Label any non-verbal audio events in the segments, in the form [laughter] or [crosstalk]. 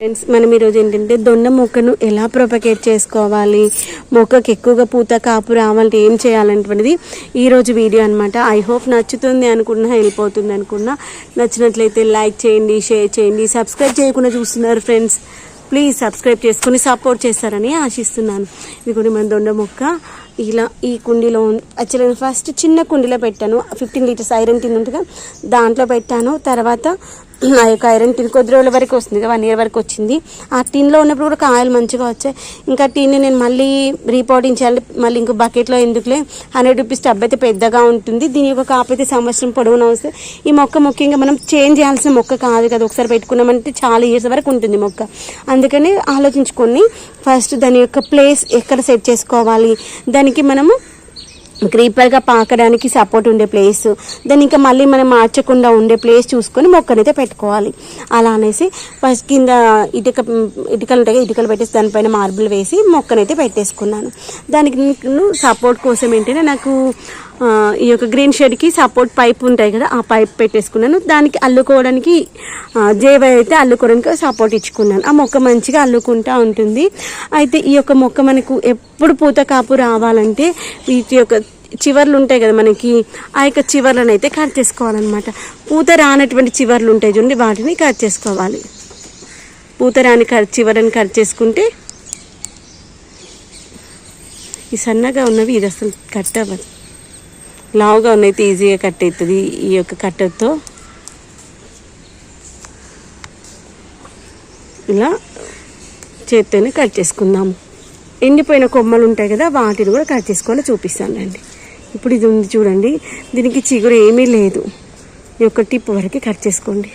Friends మనం ఈరోజు ఏంటంటే దొండ మొక్కను ఎలా ప్రొపగేట్ చేసుకోవాలి? మొక్కకి ఎక్కువగా పూత కాపు రావాలంటే ఏం చేయాలనేటువంటిది ఈరోజు వీడియో అనమాట ఐ హోప్ నచ్చుతుంది అనుకున్నా హెల్ప్ అవుతుంది అనుకున్నా. నచ్చినట్లయితే లైక్ చేయండి షేర్ చేయండి సబ్స్క్రైబ్ చేయకుండా చూస్తున్నారు ఫ్రెండ్స్ ప్లీజ్ సబ్స్క్రైబ్ చేసుకుని సపోర్ట్ చేస్తారని ఆశిస్తున్నాను. ఇది కూడా మన దొండ మొక్క. ఇలా ఈ కుండీలో యాక్చువల్లీ నేను ఫస్ట్ చిన్న కుండీలో పెట్టాను. ఫిఫ్టీన్ లీటర్స్ ఐరన్ టిన్ ఉంటుందిగా దాంట్లో పెట్టాను. తర్వాత ఆ యొక్క ఐరన్ టిన్ కొద్ది రోజుల వరకు వస్తుంది వన్ ఇయర్ వరకు వచ్చింది. ఆ టిన్లో ఉన్నప్పుడు కూడా కాయలు మంచిగా వచ్చాయి. ఇంకా టిన్ని నేను మళ్ళీ రీపోర్టింగ్ చేయాలి మళ్ళీ ఇంకో బకెట్లో ఎందుకులే? హండ్రెడ్ రూపీస్ టబ్ అయితే పెద్దగా ఉంటుంది. దీని యొక్క కాపు అయితే సంవత్సరం పొడవునా వస్తే ఈ మొక్క ముఖ్యంగా మనం చేంజ్ చేయాల్సిన మొక్క కాదు కదా. ఒకసారి పెట్టుకున్నామంటే చాలా ఇయర్స్ వరకు ఉంటుంది మొక్క. అందుకని ఆలోచించుకొని ఫస్ట్ దాని యొక్క ప్లేస్ ఎక్కడ సెట్ చేసుకోవాలి? దానికి మనము క్రీపర్గా పాకడానికి సపోర్ట్ ఉండే ప్లేస్. దాన్ని ఇంకా మళ్ళీ మనం మార్చకుండా ఉండే ప్లేస్ చూసుకొని మొక్కనైతే పెట్టుకోవాలి. అలా అనేసి ఫస్ట్ కింద ఇటుక ఇటుకలు ఉంటాయి ఇటుకలు పెట్టేసి దానిపైన మార్బుల్ వేసి మొక్కనైతే పెట్టేసుకున్నాను. దానికి సపోర్ట్ కోసం ఏంటంటే నాకు ఈ యొక్క గ్రీన్ షేడ్కి సపోర్ట్ పైప్ ఉంటాయి కదా ఆ పైప్ పెట్టేసుకున్నాను. దానికి అల్లుకోవడానికి జేవై అయితే అల్లుకోవడానికి సపోర్ట్ ఇచ్చుకున్నాను. ఆ మొక్క మంచిగా అల్లుకుంటా ఉంటుంది. అయితే ఈ యొక్క మొక్క మనకు ఎప్పుడు పూత కాపు రావాలంటే వీటి యొక్క చివర్లు ఉంటాయి కదా మనకి ఆ యొక్క చివర్లను అయితే కట్ చేసుకోవాలన్నమాట. పూత రానటువంటి చివర్లు ఉంటాయి చూడండి వాటిని కట్ చేసుకోవాలి. పూత రాని కట్ చివరని కట్ చేసుకుంటే ఈ సన్నగా ఉన్నవి ఇది అసలు కట్ అవ్వదు. లావుగా ఉన్నైతే ఈజీగా కట్ అవుతుంది ఈ యొక్క కట్టర్తో. ఇలా చేత్తోనే కట్ చేసుకుందాం ఎండిపోయిన కొమ్మలు ఉంటాయి కదా వాటిని కూడా కట్ చేసుకోవాలి చూపిస్తాను అండి ఇప్పుడు ఇది ఉంది చూడండి దీనికి చిగురు ఏమీ లేదు. ఈ యొక్క టిప్ వరకు కట్ చేసుకోండి.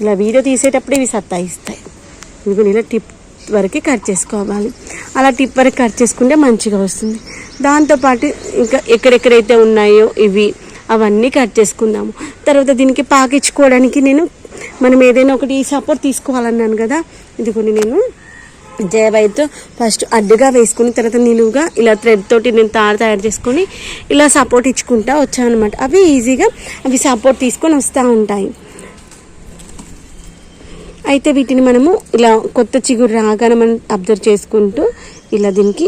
ఇలా వీడియో తీసేటప్పుడు ఇవి సత్తాయిస్తాయి. ఇదిగో ఇలా టిప్ వరకు కట్ చేసుకోవాలి. అలా టిప్ వరకు కట్ చేసుకుంటే మంచిగా వస్తుంది. దాంతోపాటు ఇంకా ఎక్కడెక్కడైతే ఉన్నాయో ఇవి అవన్నీ కట్ చేసుకుందాము. తర్వాత దీనికి పాకించుకోవడానికి నేను మనం ఏదైనా ఒకటి సపోర్ట్ తీసుకోవాలన్నాను కదా ఇదిగోని నేను జయవైతో ఫస్ట్ అడ్డుగా వేసుకుని తర్వాత నిలువుగా ఇలా థ్రెడ్ తోటి నేను తాడు తయారు చేసుకొని ఇలా సపోర్ట్ ఇచ్చుకుంటా వచ్చాను అనమాట అవి ఈజీగా అవి సపోర్ట్ తీసుకొని వస్తూ ఉంటాయి. అయితే వీటిని మనము ఇలా కొత్త చిగురు రాగానే మనం అబ్జర్వ్ చేసుకుంటూ ఇలా దీనికి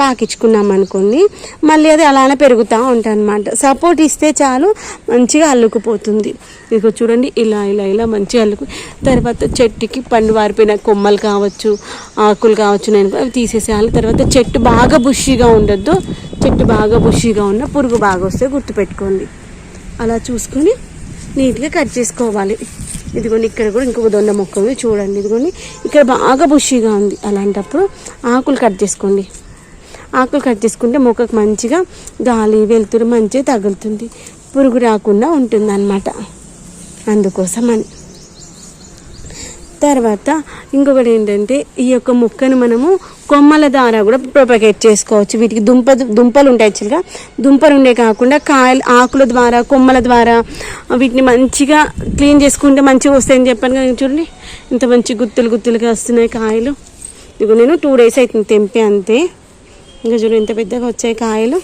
పాకించుకున్నాం అనుకోండి మళ్ళీ అది అలానే పెరుగుతూ ఉంటాయి అనమాట సపోర్ట్ ఇస్తే చాలు మంచిగా అల్లుకుపోతుంది. ఇదిగో చూడండి ఇలా ఇలా ఇలా మంచిగా అల్లుకు తర్వాత చెట్టుకి పండు వారిపోయిన కొమ్మలు కావచ్చు ఆకులు కావచ్చు నేను అవి తీసేసేయాలి. తర్వాత చెట్టు బాగా బుషిగా ఉండొద్దు. చెట్టు బాగా బుషిగా ఉన్న పురుగు బాగా వస్తే గుర్తుపెట్టుకోండి. అలా చూసుకొని నీట్గా కట్ చేసుకోవాలి. ఇదిగోండి ఇక్కడ కూడా ఇంకొక దొండ మొక్క ఉంది చూడండి. ఇదిగోండి ఇక్కడ బాగా బుషిగా ఉంది అలాంటప్పుడు ఆకులు కట్ చేసుకోండి. ఆకులు కట్ చేసుకుంటే మొక్కకు మంచిగా గాలి వెలుతురు మంచిగా తగులుతుంది. పురుగు రాకుండా ఉంటుంది అన్నమాట అందుకోసం అని తర్వాత ఇంకొకటి ఏంటంటే ఈ యొక్క మొక్కను మనము కొమ్మల ద్వారా కూడా ప్రొపగేట్ చేసుకోవచ్చు. వీటికి దుంప దుంపలు ఉంటాయి యాక్చువల్గా దుంపలు ఉండే కాకుండా కాయలు ఆకుల ద్వారా కొమ్మల ద్వారా వీటిని మంచిగా క్లీన్ చేసుకుంటే మంచిగా వస్తాయని చెప్పాను కదా చూడండి. ఇంత మంచి గుత్తులు గుత్తులుగా వస్తున్నాయి కాయలు. ఇదిగో నేను టూ డేస్ అవుతుంది తెంపే అంతే. ఇంకా చూడండి ఇంత పెద్దగా వచ్చాయి కాయలు.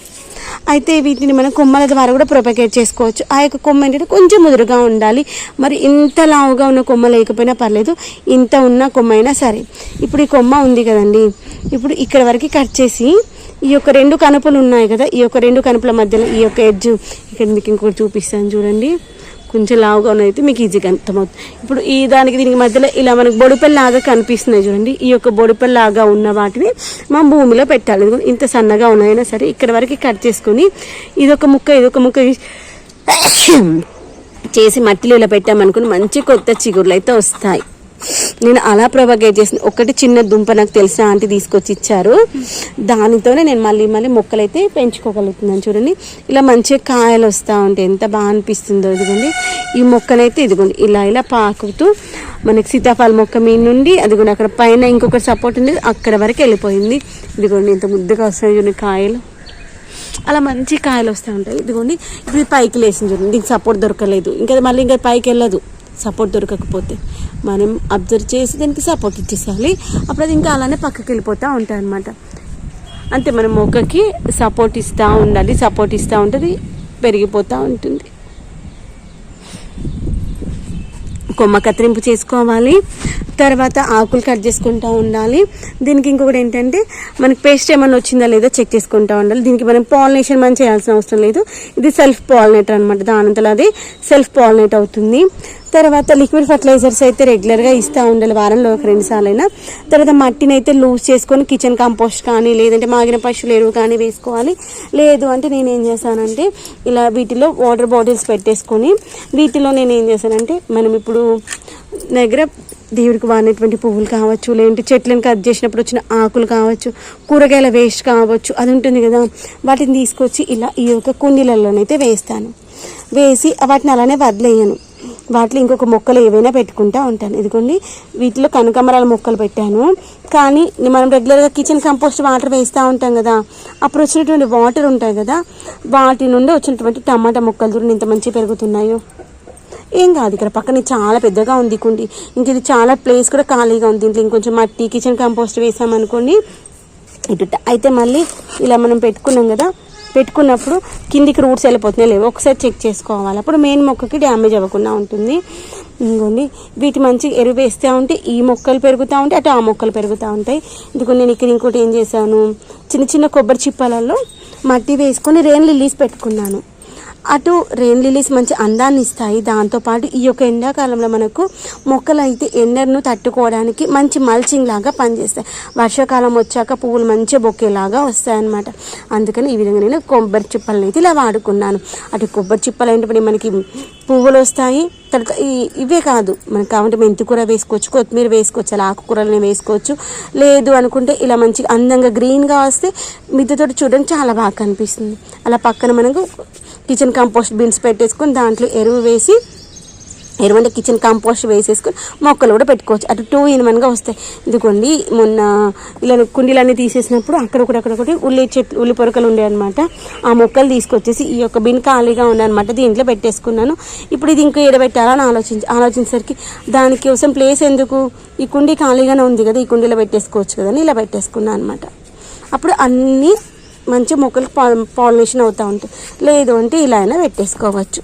అయితే వీటిని మనం కొమ్మల ద్వారా కూడా ప్రొపగేట్ చేసుకోవచ్చు. ఆ యొక్క కొమ్మ ఏంటంటే కొంచెం ముదురుగా ఉండాలి. మరి ఇంత లావుగా ఉన్న కొమ్మ లేకపోయినా పర్లేదు. ఇంత ఉన్న కొమ్మ అయినా సరే. ఇప్పుడు ఈ కొమ్మ ఉంది కదండి. ఇప్పుడు ఇక్కడ వరకు కట్ చేసి ఈ యొక్క రెండు కనుపులు ఉన్నాయి కదా. ఈ యొక్క రెండు కనుపుల మధ్యలో ఈ యొక్క ఎడ్జ్ ఇక్కడ మీకు ఇంకొకటి చూపిస్తాను చూడండి. కొంచెం లావుగా ఉన్నదైతే మీకు ఈజీగా అర్థమవుతుంది. ఇప్పుడు ఈ దానికి దీనికి మధ్యలో ఇలా మనకు బొడిపెల్లాగా కనిపిస్తున్నాయి చూడండి. ఈ యొక్క బొడిపెల్లాగా ఉన్న వాటిని మనం భూమిలో పెట్టాలి. ఇంత సన్నగా ఉన్నాయైనా సరే ఇక్కడ వరకు కట్ చేసుకొని ఇదొక ముక్క ఇదొక ముక్క [coughs] చేసి మట్టిలో ఇలా పెట్టామనుకుని మంచి కొత్త చిగురులు అయితే వస్తాయి. నేను అలా ప్రొవగేట్ చేసిన ఒకటి చిన్న దుంప నాకు తెలిసిన ఆంటీ తీసుకొచ్చి ఇచ్చారు దానితోనే నేను మళ్ళీ మళ్ళీ మొక్కలైతే పెంచుకోగలుగుతున్నాను చూడండి. ఇలా మంచిగా కాయలు వస్తూ ఉంటాయి. ఎంత బాగా అనిపిస్తుందో ఇదిగోండి. ఈ మొక్కనైతే ఇదిగోండి. ఇలా ఇలా పాకుతూ మనకి సీతాఫల మొక్క మీ నుండి అదిగోండి అక్కడ పైన ఇంకొక సపోర్ట్ ఉంది అక్కడ వరకు వెళ్ళిపోయింది. ఇదిగోండి ఇంత ముద్దుగా వస్తాయి చూడండి కాయలు. అలా మంచి కాయలు వస్తూ ఉంటాయి. ఇదిగోండి ఇప్పుడు ఇది పైకి లేచింది చూడండి. దీనికి సపోర్ట్ దొరకలేదు. ఇంకా మళ్ళీ ఇంకా పైకి వెళ్ళదు. సపోర్ట్ దొరకకపోతే. మనం అబ్జర్వ్ చేసి దానికి సపోర్ట్ ఇచ్చేసేయాలి. అప్పుడు అది ఇంకా అలానే పక్కకి వెళ్ళిపోతూ ఉంటాయి అనమాట అంతే మనం మొక్కకి సపోర్ట్ ఇస్తూ ఉండాలి. సపోర్ట్ ఇస్తూ ఉంటుంది. పెరిగిపోతూ ఉంటుంది. కొమ్మ కత్తిరింపు చేసుకోవాలి. తర్వాత ఆకులు కట్ చేసుకుంటూ ఉండాలి. దీనికి ఇంకొకటి ఏంటంటే మనకి పేస్ట్ ఏమైనా వచ్చిందా లేదో చెక్ చేసుకుంటూ ఉండాలి. దీనికి మనం పాలినేషన్ మనం చేయాల్సిన అవసరం లేదు. ఇది సెల్ఫ్ పాలినేటర్ అనమాట దానంతలో అది సెల్ఫ్ పాలినేట్ అవుతుంది. తర్వాత లిక్విడ్ ఫర్టిలైజర్స్ అయితే రెగ్యులర్గా ఇస్తూ ఉండాలి వారంలో ఒక రెండు సార్లైనా. తర్వాత మట్టిని అయితే లూజ్ చేసుకొని కిచెన్ కంపోస్ట్ కానీ లేదంటే మాగిన పశువుల ఎరువు కానీ వేసుకోవాలి. లేదు అంటే నేను ఏం చేశానంటే ఇలా వీటిలో వాటర్ బాటిల్స్ పెట్టేసుకొని వీటిలో నేను ఏం చేశానంటే మనం ఇప్పుడు దగ్గర దేవుడికి వాడినటువంటి పువ్వులు కావచ్చు లేదంటే చెట్లను కట్ చేసినప్పుడు వచ్చిన ఆకులు కావచ్చు కూరగాయల వేస్ట్ కావచ్చు అది ఉంటుంది కదా. వాటిని తీసుకొచ్చి ఇలా ఈ యొక్క కుండీలలోనైతే వేస్తాను. వేసి వాటిని అలానే వదిలేయను. వాటిలో ఇంకొక మొక్కలు ఏవైనా పెట్టుకుంటా ఉంటాను. ఇదిగోండి వీటిలో కనకమరాల మొక్కలు పెట్టాను. కానీ మనం రెగ్యులర్గా కిచెన్ కంపోస్ట్ వాటర్ వేస్తూ ఉంటాం కదా అప్పుడు వచ్చినటువంటి వాటర్ ఉంటాయి కదా వాటి నుండి వచ్చినటువంటి టమాటా మొక్కలు చూడండి ఇంత మంచిగా పెరుగుతున్నాయో. ఏం కాదు ఇక్కడ పక్కన చాలా పెద్దగా ఉంది కుండి. ఇంక ఇది చాలా ప్లేస్ కూడా ఖాళీగా ఉంది. దీంట్లో ఇంకొంచెం మట్టి కిచెన్ కంపోస్ట్ వేసామనుకోండి ఇటు అయితే మళ్ళీ ఇలా మనం పెట్టుకున్నాం కదా పెట్టుకున్నప్పుడు కిందికి రూట్స్ వెళ్ళిపోతున్నాయి లేవు. ఒకసారి చెక్ చేసుకోవాలి. అప్పుడు మెయిన్ మొక్కకి డ్యామేజ్ అవ్వకుండా ఉంటుంది. ఇంకోండి వీటి మంచి ఎరువు వేస్తూ ఉంటే ఈ మొక్కలు పెరుగుతూ ఉంటాయి అటు ఆ మొక్కలు పెరుగుతూ ఉంటాయి. ఇందుకు నేను ఇక్కడ ఇంకోటి ఏం చేశాను చిన్న చిన్న కొబ్బరి చిప్పలలో మట్టి వేసుకొని రెయిన్ లిల్లీస్ పెట్టుకున్నాను. అటు రెయిన్ లిలీస్ మంచి అందాన్ని ఇస్తాయి. దాంతోపాటు ఈ యొక్క ఎండాకాలంలో మనకు మొక్కలు అయితే ఎండను తట్టుకోవడానికి మంచి మల్చింగ్ లాగా పనిచేస్తాయి. వర్షాకాలం వచ్చాక పువ్వులు మంచి బొక్కేలాగా వస్తాయన్నమాట. అందుకని ఈ విధంగా నేను కొబ్బరి చిప్పలను అయితే ఇలా వాడుకున్నాను. అటు కొబ్బరి చిప్పలు ఏంటంటే మనకి పువ్వులు వస్తాయి. తర్వాత ఈ ఇవే కాదు. మనకు కావాలంటే మెంతికూర వేసుకోవచ్చు కొత్తిమీర వేసుకోవచ్చు అలా ఆకుకూరలని వేసుకోవచ్చు. లేదు అనుకుంటే ఇలా మంచిగా అందంగా గ్రీన్గా వస్తే మిద్దెతోటి చూడడానికి చాలా బాగా కనిపిస్తుంది. అలా పక్కన మనకు కిచెన్ కంపోస్ట్ బిన్స్ పెట్టేసుకొని దాంట్లో ఎరువు వేసి ఎరువు అంటే కిచెన్ కంపోస్ట్ వేసేసుకొని మొక్కలు కూడా పెట్టుకోవచ్చు. అటు టూ ఇన్ వన్గా వస్తాయి. ఇదిగోండి మొన్న ఇలా కుండీలన్నీ తీసేసినప్పుడు అక్కడ ఒకటి అక్కడ ఒకటి ఉల్లి చెట్లు ఉల్లి పొరకలు ఉండే అనమాట ఆ మొక్కలు తీసుకొచ్చేసి ఈ యొక్క బిన్ ఖాళీగా ఉన్నాయన్నమాట దీంట్లో పెట్టేసుకున్నాను. ఇప్పుడు ఇది ఇంకా ఎడబెట్టాలని ఆలోచించి ఆలోచించేసరికి దానికోసం ప్లేస్ ఎందుకు? ఈ కుండీ ఖాళీగానే ఉంది కదా ఈ కుండీలో పెట్టేసుకోవచ్చు కదా అని ఇలా పెట్టేసుకున్నాను అనమాట అప్పుడు అన్నీ మంచి మొక్కలకు పాలినేషన్ అవుతూ ఉంటుంది లేదు అంటే ఇలా అయినా పెట్టేసుకోవచ్చు.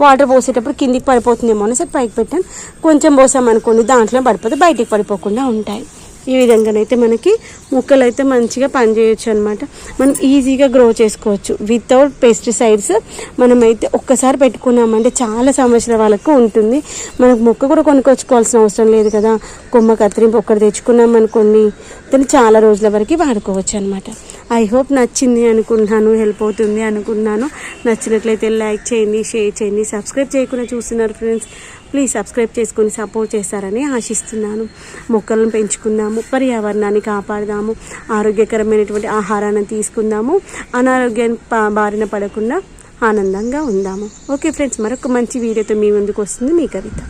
వాటర్ పోసేటప్పుడు కిందికి పడిపోతుందేమో అని సరే పైకి పెట్టాను. కొంచెం పోసామనుకోండి దాంట్లో పడిపోతే బయటికి పడిపోకుండా ఉంటాయి. ఈ విధంగానైతే మనకి మొక్కలు అయితే మంచిగా పనిచేయచ్చు అనమాట మనం ఈజీగా గ్రో చేసుకోవచ్చు. వితౌట్ పెస్టిసైడ్స్ మనమైతే ఒక్కసారి పెట్టుకున్నామంటే చాలా సంవత్సరాల వాళ్ళకు ఉంటుంది. మనకు మొక్క కూడా కొనుక్కొచ్చుకోవాల్సిన అవసరం లేదు కదా. కొమ్మ కత్తిరింపు ఒక్కటి తెచ్చుకున్నాం అనుకోండి దాన్ని చాలా రోజుల వరకు వాడుకోవచ్చు అనమాట ఐ హోప్ నచ్చింది అనుకున్నాను హెల్ప్ అవుతుంది అనుకున్నాను నచ్చినట్లయితే లైక్ చేయండి షేర్ చేయండి సబ్స్క్రైబ్ చేయకుండా చూస్తున్నారు ఫ్రెండ్స్ ప్లీజ్ సబ్స్క్రైబ్ చేసుకొని సపోర్ట్ చేస్తారని ఆశిస్తున్నాను. మొక్కలను పెంచుకుందాము పర్యావరణాన్ని కాపాడదాము ఆరోగ్యకరమైనటువంటి ఆహారాన్ని తీసుకుందాము అనారోగ్యాన్ని బారిన పడకుండా ఆనందంగా ఉందాము. ఓకే ఫ్రెండ్స్ మరొక మంచి వీడియోతో మీ ముందుకు వస్తుంది మీ కవిత.